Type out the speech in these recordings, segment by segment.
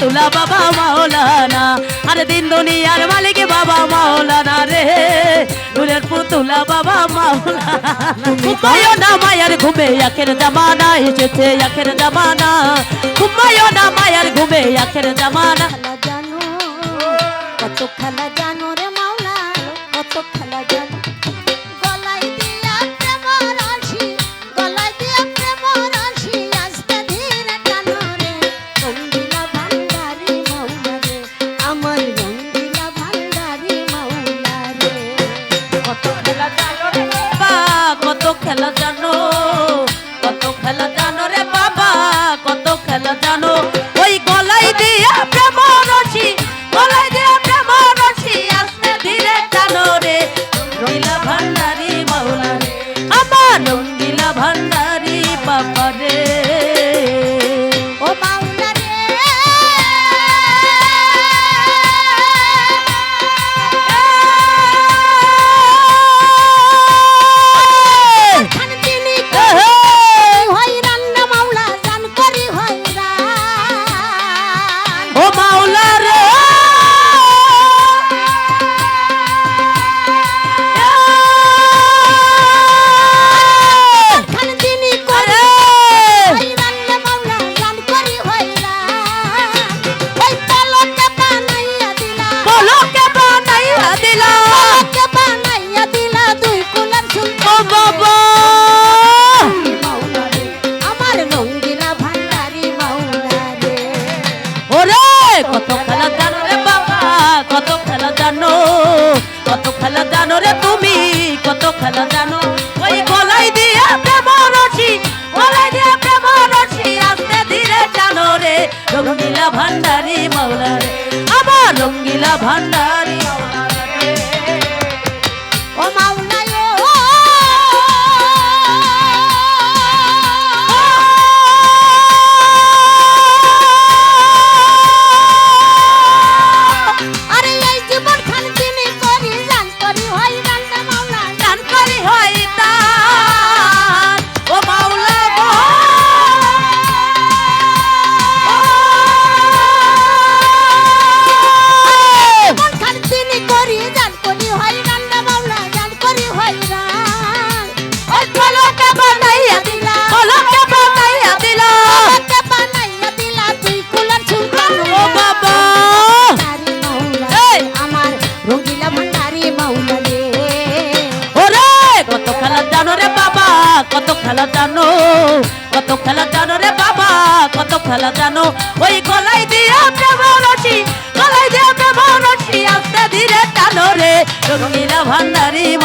তুলা বাবা মাওলানা। আরে দিন দুনিয়ার মালিক বাবা মাওলানা রে। নুরের পুতুলা বাবা মাওলানা। ঘুমায়ো মায়ার ঘুমে, আখের জামানা এসেছে আখের জামানা। ঘুমায়ো না মায়ার ঘুমে, আখের জামানা। জানো, কত খেলা জানো Okay.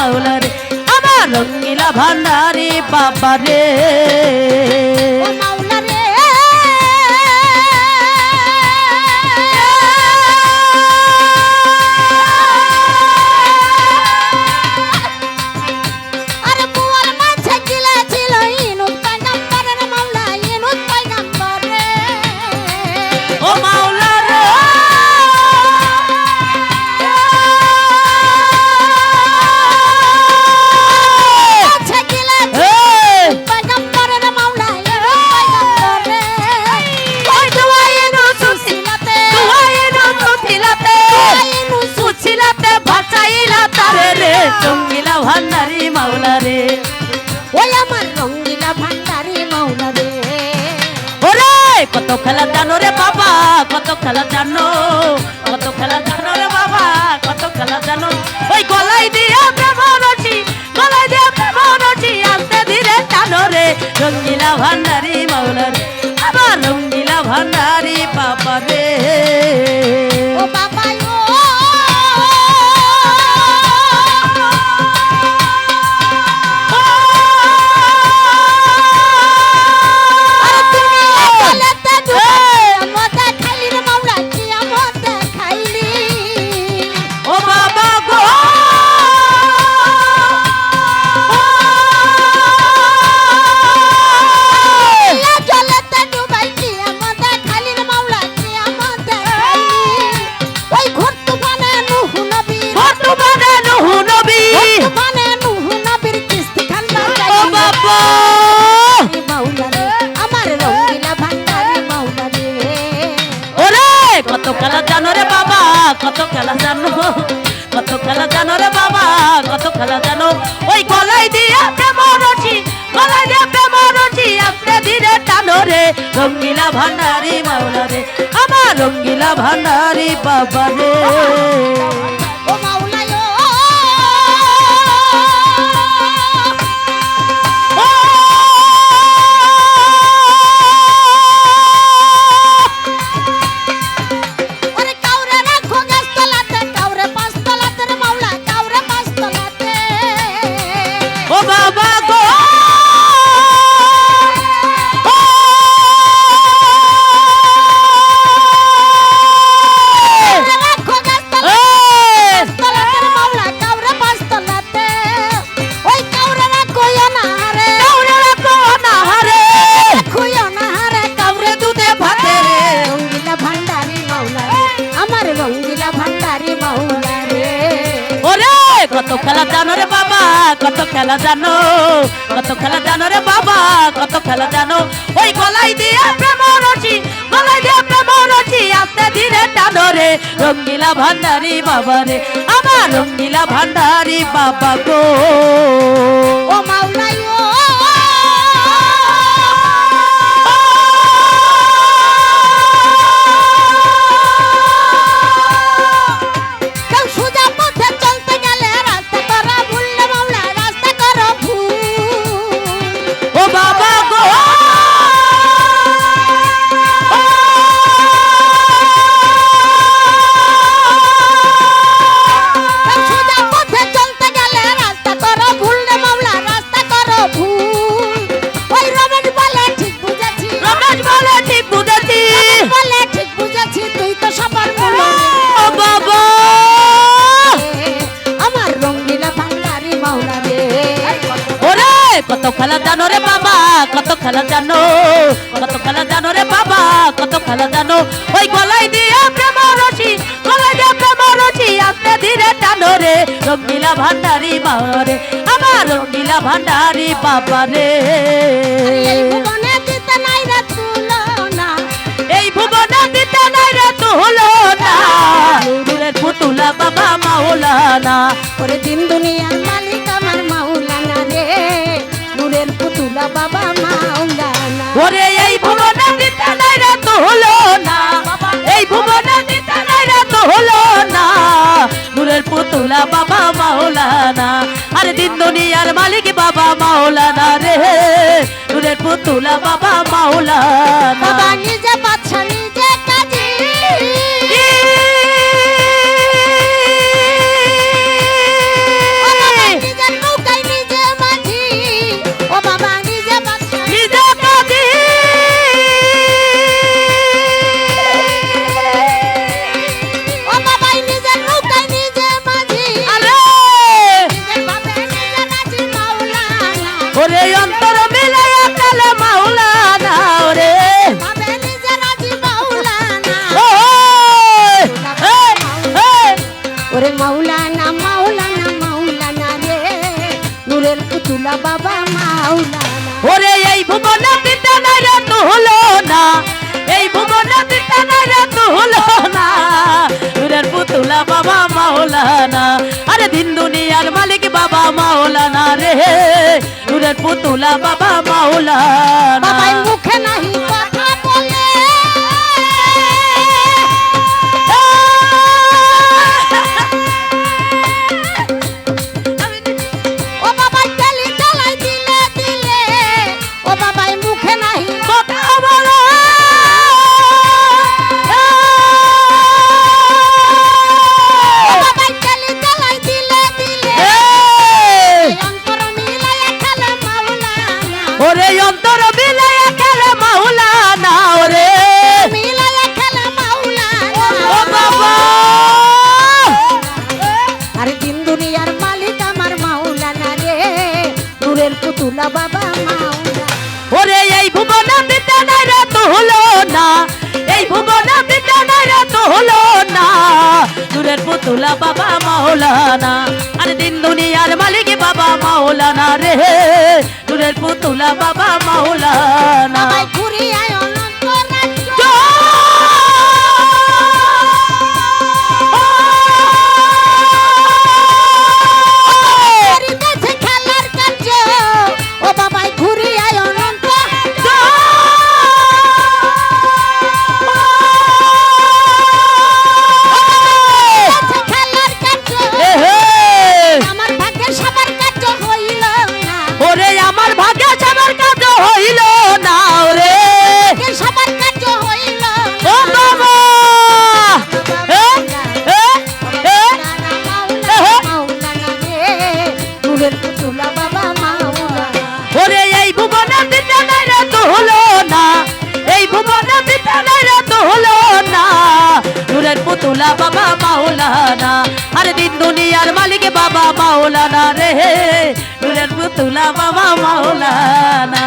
বাউলারে আমার রঙ্গিলা ভান্ডারে বাবা রে কত খেলা জানো রে বাবা, কত খেলা জানো, কত খেলা জানো রে বাবা, কত খেলা জানো। ওই গলায় দিয়া প্রেমরছি গলায় দিয়া প্রেমরছি আনতে ধীরে জানো রে রঙ্গিলা ভান্ডারি মাওলার। আবার রঙ্গিলা ভান্ডারি বাবা রে ও বাবা খেলা জানো রে বাবা, কত খেলা জানো? ওই গলাই দিয়ে প্রেম রচি গলায় দিয়ে প্রেম রচি আস্তে ধীরে টানো রে। রঙ্গিলা ভান্ডারি মাওলা রে, আমার রঙ্গিলা ভান্ডারি বাবা রে। ও মাওলাই খেলা জানো? কত খেলা জানো রে বাবা? কত খেলা জানো? ওই গলাই দিয়ে প্রেম রচি, গলাই দিয়ে প্রেম রচি, আস্তে ধীরে টানো রে। রঙ্গিলা ভান্ডারি বাবা রে, আমার রঙ্গিলা ভান্ডারি বাবা গো। ও মাওলাই ও খেলা জানো রে বাবা কত খেলা জানো কত খেলা জানো রে বাবা কত খেলা জানো। ওই গলাই দিয়ে প্রেম রসি গলাই দিয়ে প্রেম রসি আস্তে ধীরে টানো রে। রঙ্গিলা ভান্ডারি বাবা রে আমার রঙ্গিলা ভান্ডারি বাবা রে। এই ভুবনে দিতে নাই রে তুলনা। এই ভুবনে দিতে নাই রে তুলো না পুতুলা বাবা মাওলানা। ওরে দিন দুনিয়া মালিক বাবা মাওলানা ওরে এই ভুবনে দিতে নাই রে তো হলো না। এই ভুবনে দিতে নাই রে তো হলো না। নূরের পুতুলা বাবা মাওলানা আরে দিন দুনিয়ার মালিক বাবা মাওলানা রে। নূরের পুতুলা বাবা মাওলানা। বাবা নিজে পুতুলা বাবা মাওলানা বাবাই মুখে নাহি পুতুলা বাবা মাওলানা। আর দিন দুনিয়ার মালিক বাবা মাওলানা রে। দূরের পুতুলা বাবা মাওলানা। বাবাই বাবা মাওলানা। আরে দিন দুনিয়ার মালিক বাবা মাওলানা রে। নূরের পুতুলা বাবা মাওলানা।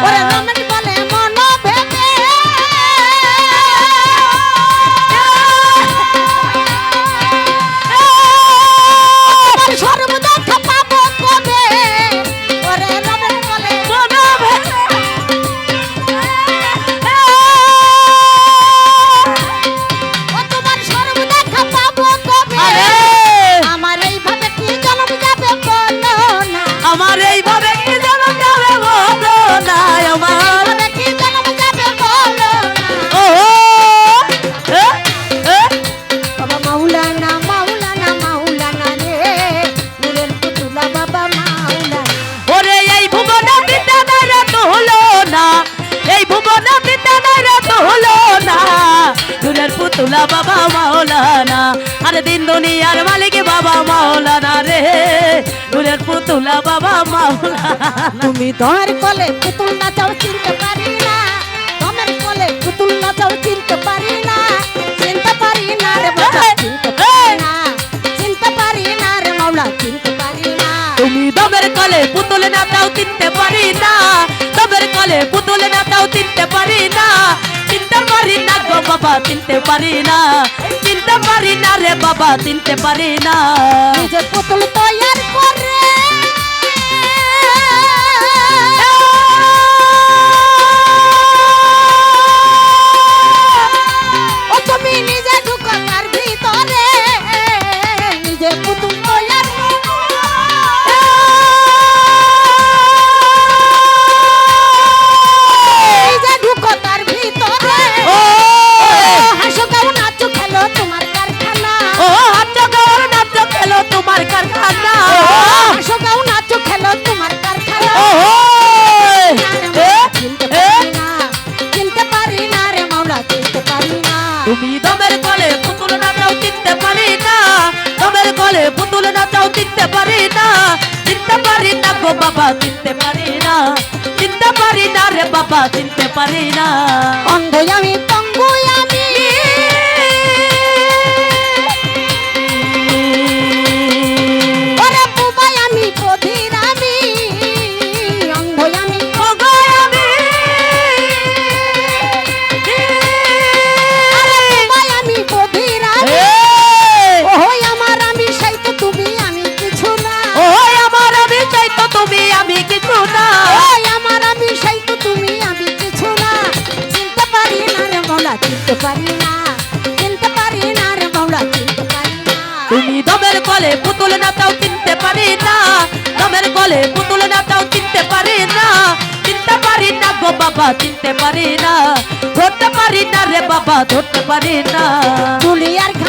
তুমি তোমার কোলে পুতুল নাচাও চিনতে পারি না তোমার কোলে পুতুল নাচাও চিনতে পারি না চিনতে পারি না রে বাবা চিনতে পারি না চিনতে পারি না রে মাওলা চিনতে পারি না তুমি দমের কলে পুতুল নাচাও চিনতে পারি না দমের কলে পুতুল নাচাও চিনতে পারি না চিনতে পারি না গো বাবা চিনতে পারি না চিনতে পারি না রে বাবা চিনতে পারি না নিজে পুতুল তৈয়ার করে ও তুমি নিজে বাবা চিনতে পারি না। পারি না ধরতে পারি না রে বাবা ধরতে পারি না। খানিতে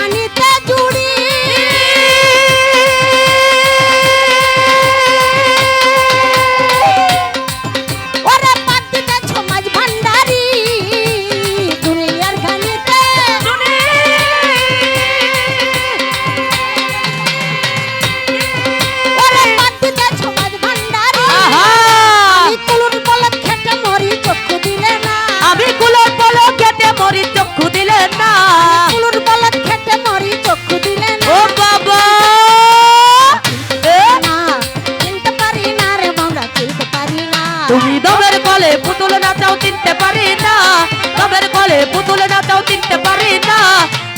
পুতুলে পুতুল নাচাও চিনতে পারি না।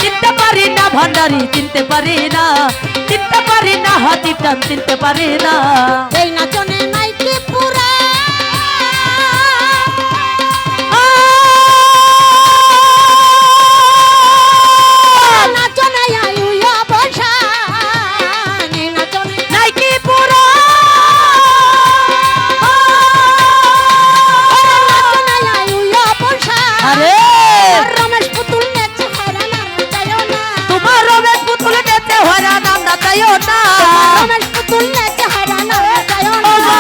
চিনতে পারি না, ভান্ডারি চিনতে পারি না। চিনতে পারি না হাতি টান চিনতে পারি না। এই নাচনে নাইকে নাম না তাইও না রমেশ পুতুল নেচে হারা না ও না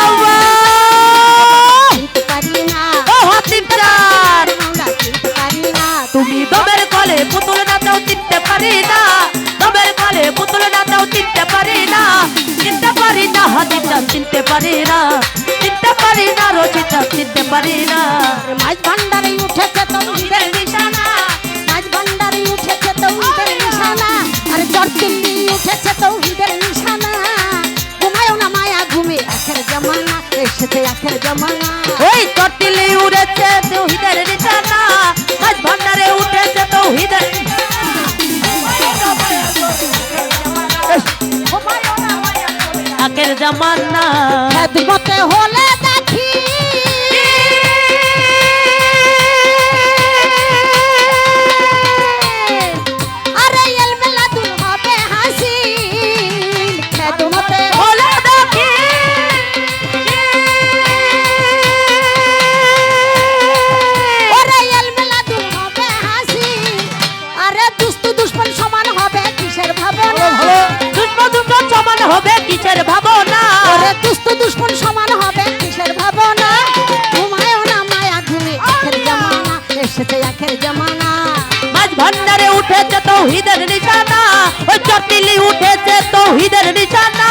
পারি না ও হাতি টান মাওলা চিনতে পারি না তুমি দমের কলে পুতুল নাচাও চিনতে পারি না। দমের কলে পুতুল নাচাও চিনতে পারি না। চিনতে পারি না হাতি টান চিনতে পারি না। চিনতে পারি না রথি চিনতে পারি না। মাছ ভান্ডারে উঠেছে তৌহিদের চটদিল্লি উঠেছে তৌহিদের নিশানা। ঘুমায় না মায়া ঘুমে একের জামানা এসেছে একের জামানা। হবে কিসের ভাবনা? ওরে দুস্তু দুশ্মন সমান হবে কিসের ভাবনা? ঘুমায়ও না মায়া ঘুমি আখের জামানা এসেছে আখের জামানা। মাঝ ভান্ডারে উঠেছে তৌহিদের নিশানা ওই চটিলি উঠেছে তৌহিদের নিশানা।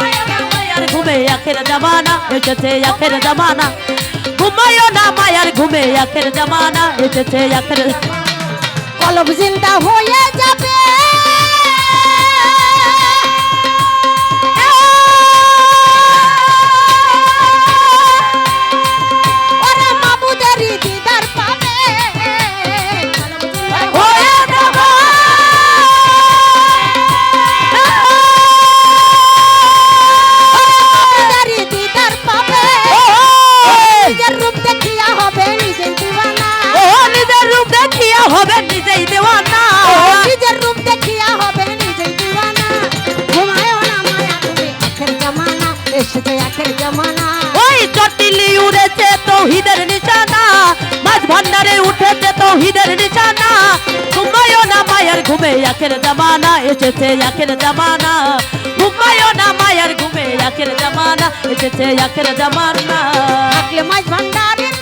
মায়ার ঘুমে আখের জামানা এসেছে আখের জামানা। ঘুমায়ও না মায়ার ঘুমে আখের জামানা এসেছে আখের কলব জিন্দা হয়ে যাবে। ঘুমে আখের জামানা, এসেছে আখের জামানা। ঘুমায়ও না মায়ের ঘুমে আখের জামানা, এসেছে আখের জামানা। মাছ ভান্ডারের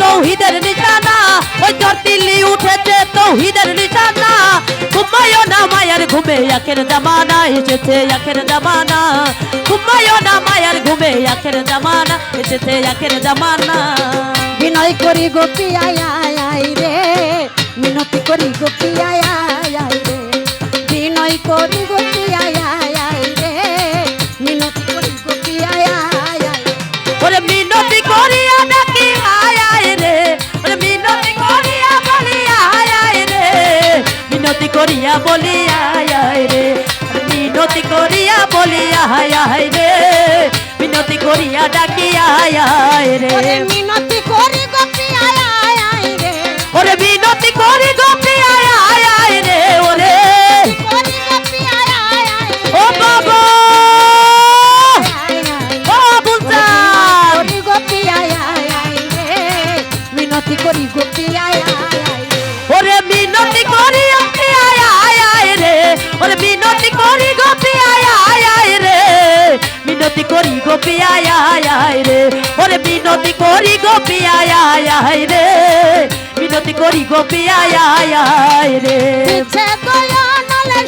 তৌহিদের নিশানা ওই চটিলি উঠেছে তৌহিদের নিশানা। ঘুমায়ও না মায়ের ঘুমে আখের জামানা এসেছে আখের জামানা। ঘুমায়ও না মায়ের ঘুমে আখের জামানা এসেছে আখের জামানা। বিনয় করি গোপী আয় আয় রে। মিনতি করি গোপী আয় করি গোপী আয় রে। মিনতি করি গোপী আয় ওরে মিনতি করিয়া ডাকি আয় আয় রে। মিনতি করিয়া বলি আয় রে। মিনতি করিয়া বলি, আয় আয় রে। মিনতি বলি, আয় আয় রে। মিনতি করিয়া ডাকি রে। মিনতি করি গোপী করি গোপি আয় রে। ওরে মিনতি করি গোপি আয় আয় রে। মিনতি করি গোপি আয় আয় রে।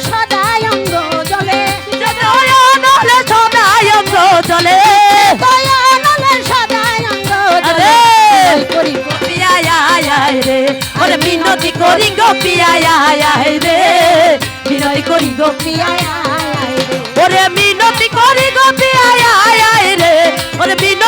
সদায় অঙ্গ সদায় চলে সদায় অঙ্গ ওরে মিনতি করি গোপি আয় আয় আয় রে। করি আয় আয় গতি করি গতি আয় আয় আয় রে। ওরে বিনো